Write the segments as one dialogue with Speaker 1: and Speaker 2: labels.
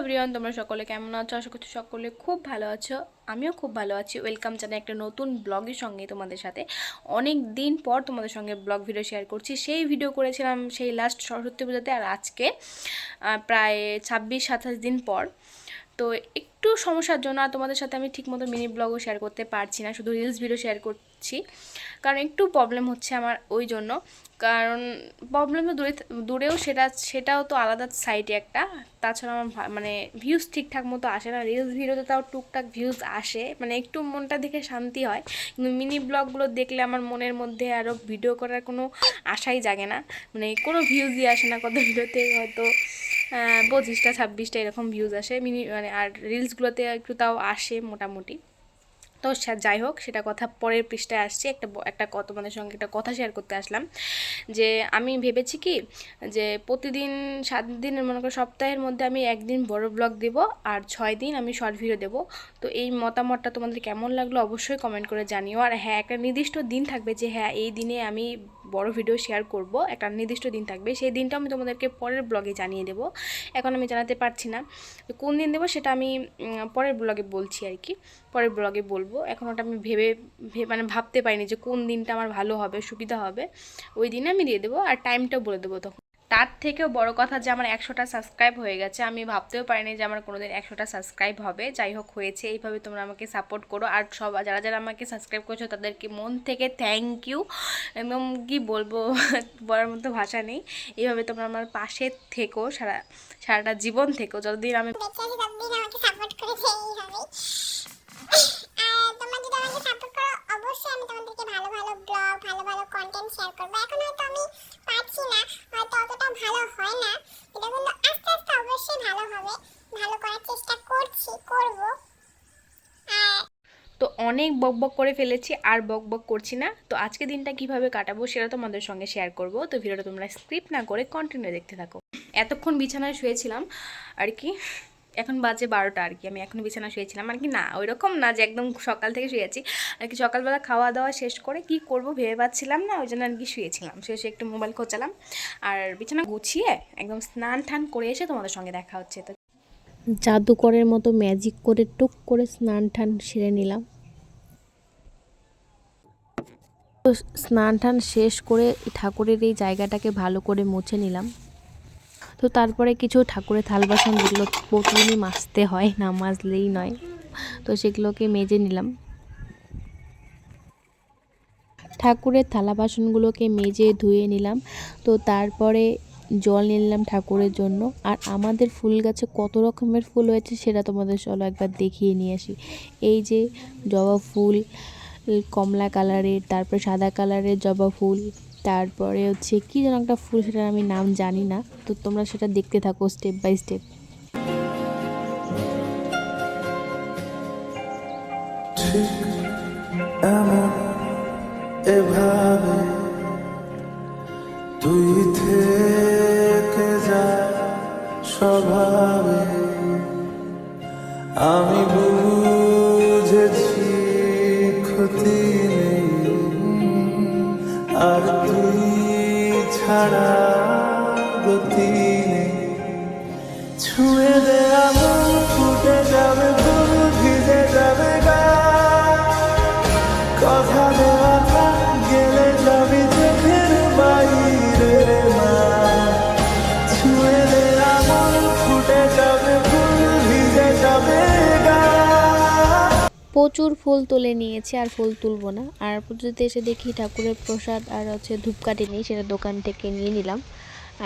Speaker 1: Everyone তোমরা সকলে কেমন আছো? আশা করছি সকলে খুব ভালো আছো। আমিও খুব ভালো আছি। ওয়েলকাম জানাই একটা নতুন ব্লগের সঙ্গে তোমাদের সাথে। অনেক দিন পর তোমাদের সঙ্গে ব্লগ ভিডিও শেয়ার করছি। সেই ভিডিও করেছিলাম সেই লাস্ট সরস্বতী পুজোতে আর আজকে প্রায় ছাব্বিশ সাতাশ দিন পর। তো একটু সমস্যার জন্য আর তোমাদের সাথে আমি ঠিকমতো মিনি ব্লগও শেয়ার করতে পারছি না, শুধু রিলস ভিডিও শেয়ার করছি। কারণ একটু প্রবলেম হচ্ছে আমার ওই জন্য। কারণ প্রবলেম তো দূরে, দূরেও সেটা, সেটাও তো আলাদা সাইডে একটা। তাছাড়া আমার মানে ভিউজ ঠিকঠাক মতো আসে না। রিলস ভিডিওতে তাও টুকটাক ভিউজ আসে। মানে একটু মনটা দেখে শান্তি হয়। কিন্তু মিনি ব্লগগুলো দেখলে আমার মনের মধ্যে আরও ভিডিও করার কোনো আশাই জাগে না। মানে কোনো ভিউজই আসে না কত ভিডিওতে হয়তো। পঁচিশটা ছাব্বিশটা এরকম ভিউজ আসে। মিনি মানে আর রিলসগুলোতে একটু তাও আসে মোটামুটি। তো যাই হোক, সেটা কথা পরের পৃষ্ঠায় আসছে। একটা একটা তোমাদের সঙ্গে একটা কথা শেয়ার করতে আসলাম। যে আমি ভেবেছি কি, যে প্রতিদিন সাত দিনের মনে করো সপ্তাহের মধ্যে আমি একদিন বড় ব্লগ দেব আর ছয় দিন আমি শর্ট ভিডিও দেবো। তো এই মতামতটা তোমাদের কেমন লাগল অবশ্যই কমেন্ট করে জানিও। আর হ্যাঁ একটা নির্দিষ্ট দিন থাকবে যে হ্যাঁ এই দিনে আমি বড় ভিডিও শেয়ার করব। একটা নির্দিষ্ট দিন থাকবে। সেই দিনটা আমি তোমাদেরকে পরের ব্লগে জানিয়ে দেবো। এখন আমি জানাতে পারছি না। কোন দিন দেবো সেটা আমি পরের ব্লগে বলছি আর কি। পরের ব্লগে বলব। এখন ওটা আমি ভেবে মানে ভাবতে পারিনি যে কোন দিনটা আমার ভালো হবে, সুবিধা হবে। ওই দিনে আমি দিয়ে দেবো আর টাইমটাও বলে দেবো তখন। তার থেকেও বড় কথা যে আমার একশোটা সাবস্ক্রাইব হয়ে গেছে। আমি ভাবতেও পারিনি যে আমার কোনোদিন একশোটা সাবস্ক্রাইব হবে। যাই হোক, হয়েছে। এইভাবে তোমরা আমাকে সাপোর্ট করো। আর সব, যারা যারা আমাকে সাবস্ক্রাইব করছ, তাদেরকে মন থেকে থ্যাংক ইউ একদম কি বলব, বলার মতো ভাষা নেই। এইভাবে তোমরা আমার পাশে থেকো, সারা, সারাটা জীবন থেকো। যতদিন আমি
Speaker 2: সাপোর্ট
Speaker 1: অনেক বক বক করে ফেলেছি, আর বক বক করছি না। তো আজকে দিনটা কীভাবে কাটাবো সেটা তোমাদের সঙ্গে শেয়ার করব। তো ভিডিওটা তোমরা স্ক্রিপ্ট না করে কন্টিনিউ দেখতে থাকো। এতক্ষণ বিছানায় শুয়েছিলাম, আর কি, এখন বাজে বারোটা আর কি, আমি এখন বিছানা শুয়েছিলাম। আর কি না ওই রকম না যে একদম সকাল থেকে শুয়েছি। আর কি সকালবেলা খাওয়া দাওয়া শেষ করে কি করব ভেবে পাচ্ছিলাম না, ওই জন্য আর কি শুয়েছিলাম। শেষে একটু মোবাইল খোঁচালাম, আর বিছানা গুছিয়ে একদম স্নান টান করে এসে তোমাদের সঙ্গে দেখা হচ্ছে। তো
Speaker 3: জাদুকরের মতো ম্যাজিক করে টুক করে স্নান টান সেরে নিলাম। তো স্নান টান শেষ করে ঠাকুরের এই জায়গাটাকে ভালো করে মুছে নিলাম। তো তারপরে কিছু ঠাকুরের থাল বাসন যেগুলো প্রতিদিনই মাজতে হয়, না মাজলেই নয়, তো সেগুলোকে মেজে নিলাম। ঠাকুরের থালা বাসনগুলোকে মেজে ধুয়ে নিলাম, তো তারপরে জল নিলাম ঠাকুরের জন্য। আর আমাদের ফুল গাছে কত রকমের ফুল হয়েছে সেটা তোমাদের চলো একবার দেখিয়ে নিয়ে আসি। এই যে জবা ফুল কমলা কালারের, তারপরে সাদা কালারের জবা ফুল, তারপরে হচ্ছে কী যেন একটা ফুল সেটার আমি নাম জানি না। তো তোমরা সেটা দেখতে থাকো স্টেপ বাই স্টেপ
Speaker 4: তুই থেকে যা স্বভাবে আমি আর তুই ছাড়া গতি ছুঁয়ে দেয়া ফুটে যাবে
Speaker 3: প্রচুর ফুল তুলে নিয়েছি, আর ফুল তুলবো না। আর পুজোতে এসে দেখি ঠাকুরের প্রসাদ আর হচ্ছে ধূপকাঠি নেই, সেটা দোকান থেকে নিয়ে নিলাম।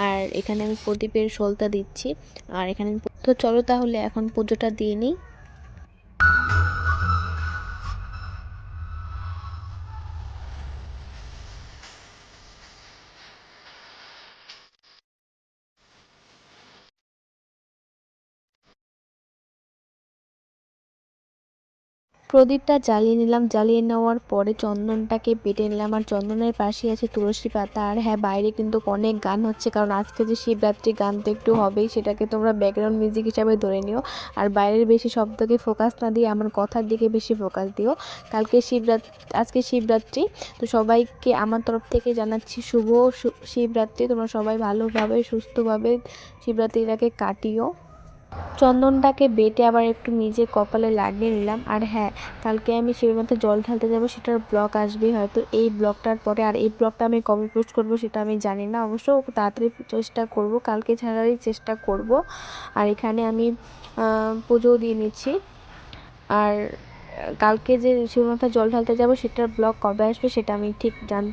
Speaker 3: আর এখানে আমি প্রদীপের সলতা দিচ্ছি। আর এখানে তো চলো তাহলে, এখন পুজোটা দিয়ে নিই। প্রদীপটা জ্বালিয়ে নিলাম। জ্বালিয়ে নেওয়ার পরে চন্দনটাকে পেটে নিলাম আর চন্দনের পাশে আছে তুলসী পাতা। আর হ্যাঁ বাইরে কিন্তু অনেক গান হচ্ছে, কারণ আজকে যে শিবরাত্রি গান তো একটু হবেই, সেটাকে তোমরা ব্যাকগ্রাউন্ড মিউজিক হিসাবে ধরে নিও। আর বাইরের বেশি শব্দকে ফোকাস না দিয়ে আমার কথার দিকে বেশি ফোকাস দিও। কালকে শিবরাত্রি আজকে শিবরাত্রি, তো সবাইকে আমার তরফ থেকে জানাচ্ছি শুভ শিবরাত্রি। তোমরা সবাই ভালোভাবে, সুস্থভাবে শিবরাত্রিটাকে কাটিও। চন্দনটাকে বেটে আবার একটু নিজে কপালে লাগিয়ে নিলাম। আর হ্যাঁ কালকে আমি শিবের মাথায় জল ঢালতে যাব সেটার ব্লগ আসবে হয়তো। এই ব্লগটার পরে আর এই ব্লগটা আমি কবে পোস্ট করব সেটা আমি জানি না। অবশ্য তাড়াতাড়ি চেষ্টা করব কালকে ছাড়ারই চেষ্টা করব। আর এখানে আমি আহ, পুজো দিয়ে নিচ্ছি। আর কালকে যে শিবের মাথায় জল ঢালতে যাব সেটার ব্লগ কবে আসবে সেটা আমি ঠিক জান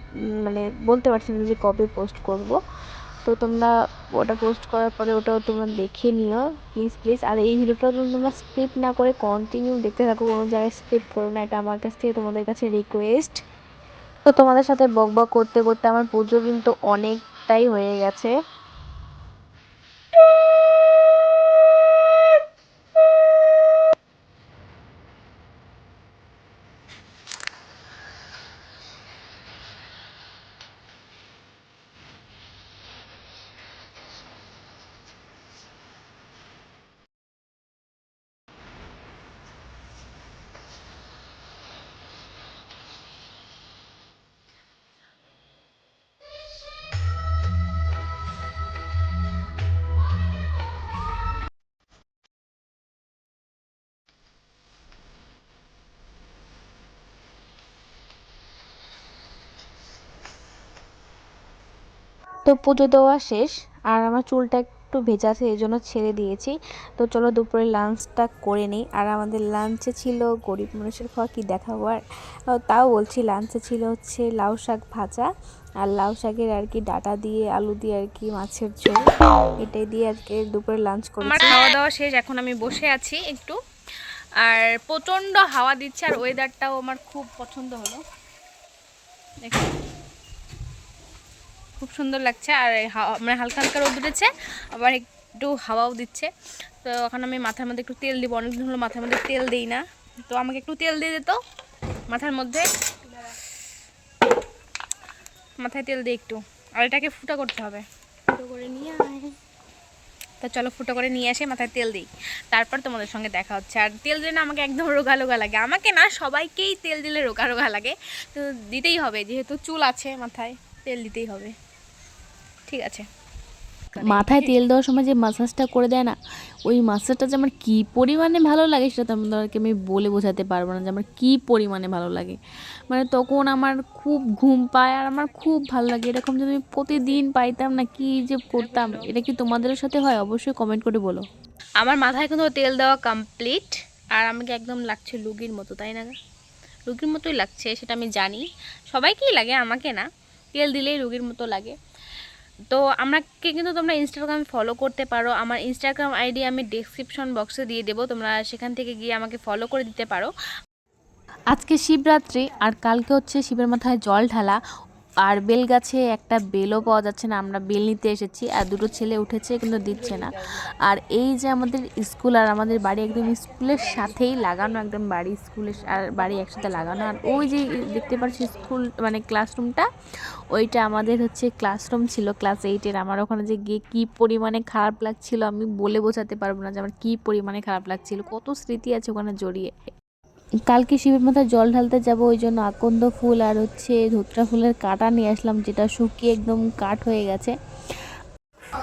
Speaker 3: মানে বলতে পারছি না যে কবে পোস্ট করব। তো তোমরা ওটা পোস্ট করার পরে ওটাও তোমরা দেখে নিও প্লিজ প্লিজ আর এই ভিডিওটা তোমরা স্কিপ না করে কন্টিনিউ দেখতে থাকো, কোনো জায়গায় স্কিপ করো না। এটা আমার কাছ থেকে তোমাদের কাছে রিকোয়েস্ট তো তোমাদের সাথে বক বক করতে করতে আমার পুজো কিন্তু অনেকটাই হয়ে গেছে। তো পুজো দেওয়া শেষ, আর আমার চুলটা একটু ভেজা আছে, এই জন্য ছেড়ে দিয়েছি। তো চলো দুপুরে লাঞ্চটা করে নিই। আর আমাদের লাঞ্চে ছিল গরিব মানুষের খাওয়া, কি দেখাবো? আর তাও বলছি লাঞ্চে ছিল হচ্ছে লাউ শাক ভাজা। আর লাউ শাকের আর কি ডাটা দিয়ে, আলু দিয়ে আর কি মাছের ঝোল। এটাই দিয়ে আজকে দুপুরে লাঞ্চ করেছি।
Speaker 1: খাওয়া দাওয়া শেষ, এখন আমি বসে আছি একটু। আর প্রচণ্ড হাওয়া দিচ্ছে, আর ওয়েদারটাও আমার খুব পছন্দ হলো। দেখো। খুব সুন্দর লাগছে। আর মানে হালকা হালকা রোদ উঠেছে আবার একটু হাওয়াও দিচ্ছে। তো এখন আমি মাথার মধ্যে একটু তেল দিব অনেকদিন হলো মাথার মধ্যে তেল দিই না। তো আমাকে একটু তেল দিয়ে দিত মাথার মধ্যে। মাথায় তেল দিই একটু। আর এটাকে ফুটা করতে হবে। ফুটো করে নিয়ে তা চলো ফুটো করে নিয়ে আসে মাথায় তেল দিই। তারপর তোমাদের সঙ্গে দেখা হচ্ছে। আর তেল দিলে না আমাকে একদম রোগা রোগা লাগে। আমাকে না সবাইকেই তেল দিলে রোগা রোগা লাগে। তো দিতেই হবে যেহেতু চুল আছে মাথায় তেল দিতেই হবে। ঠিক আছে।
Speaker 3: মাথায় তেল দেওয়ার সময় যে মাসাজটা করে দেয় না ওই মাসাজটা যে আমার কী পরিমাণে ভালো লাগে সেটা তোমাদেরকে আমি বলে বোঝাতে পারব না যে আমার কী পরিমাণে ভালো লাগে। মানে তখন আমার খুব ঘুম পায় আর আমার খুব ভালো লাগে। এরকম যদি আমি প্রতিদিন পাইতাম না কি যে করতাম এটা কি তোমাদের সাথে হয়? অবশ্যই কমেন্ট করে বলো।
Speaker 1: আমার মাথায় কিন্তু তেল দেওয়া কমপ্লিট আর আমাকে একদম লাগছে লুগির মতো তাই না রুগীর মতোই লাগছে সেটা আমি জানি। সবাইকেই লাগে আমাকে না। তেল দিলেই রুগীর মতো লাগে। তো আমাকে কিন্তু তোমরা ইনস্টাগ্রামে ফলো করতে পারো। আমার ইনস্টাগ্রাম আইডি আমি ডিসক্রিপশন বক্সে দিয়ে দেবো। তোমরা সেখান থেকে গিয়ে আমাকে ফলো করে দিতে পারো।
Speaker 3: আজকে শিবরাত্রি আর কালকে হচ্ছে শিবের মাথায় জল ঢালা। আর বেল গাছে একটা বেলও পাওয়া যাচ্ছে না। আমরা বেল নিতে এসেছি আর দুটো ছেলে উঠেছে কিন্তু দিচ্ছে না। আর এই যে আমাদের স্কুল আর আমাদের বাড়ি একদম স্কুলের সাথেই লাগানো, একদম বাড়ি স্কুলের আর বাড়ি একসাথে লাগানো। আর ওই যে দেখতে পাচ্ছি স্কুল মানে ক্লাসরুমটা, ওইটা আমাদের হচ্ছে ক্লাসরুম ছিল, ক্লাস এইটের। আমার ওখানে যে গিয়ে কী পরিমাণে খারাপ লাগছিল আমি বলে বোঝাতে পারব না যে আমার কী পরিমাণে খারাপ লাগছিল। কত স্মৃতি আছে ওখানে জড়িয়ে। কালকে শিবের মাথায় জল ঢালতে যাব, ওই জন্য আকন্দ ফুল আর হচ্ছে ধুতরা ফুলের কাটা নিয়ে আসলাম, যেটা শুকিয়ে একদম কাঠ হয়ে গেছে।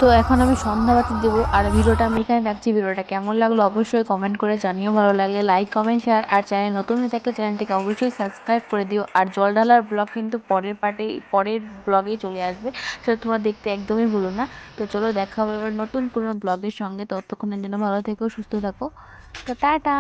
Speaker 3: তো এখন আমি সন্ধ্যাবাতি দেবো, আর ভিডিওটা আমি এখানে রাখছি। ভিডিওটা কেমন লাগল অবশ্যই কমেন্ট করে জানিও। ভালো লাগলে লাইক কমেন্ট শেয়ার আর চ্যানেল নতুন হয়ে থাকলে চ্যানেলটিকে অবশ্যই সাবস্ক্রাইব করে দিও। আর জল ঢালার ব্লগ কিন্তু পরের পার্টে, পরের ব্লগেই চলে আসবে, সেটা তোমরা দেখতে একদমই ভুলো না। তো চলো দেখা হবে এবার নতুন কোনো ব্লগের সঙ্গে। ততক্ষণের জন্য ভালো থেকো, সুস্থ থাকো। তো টাটা!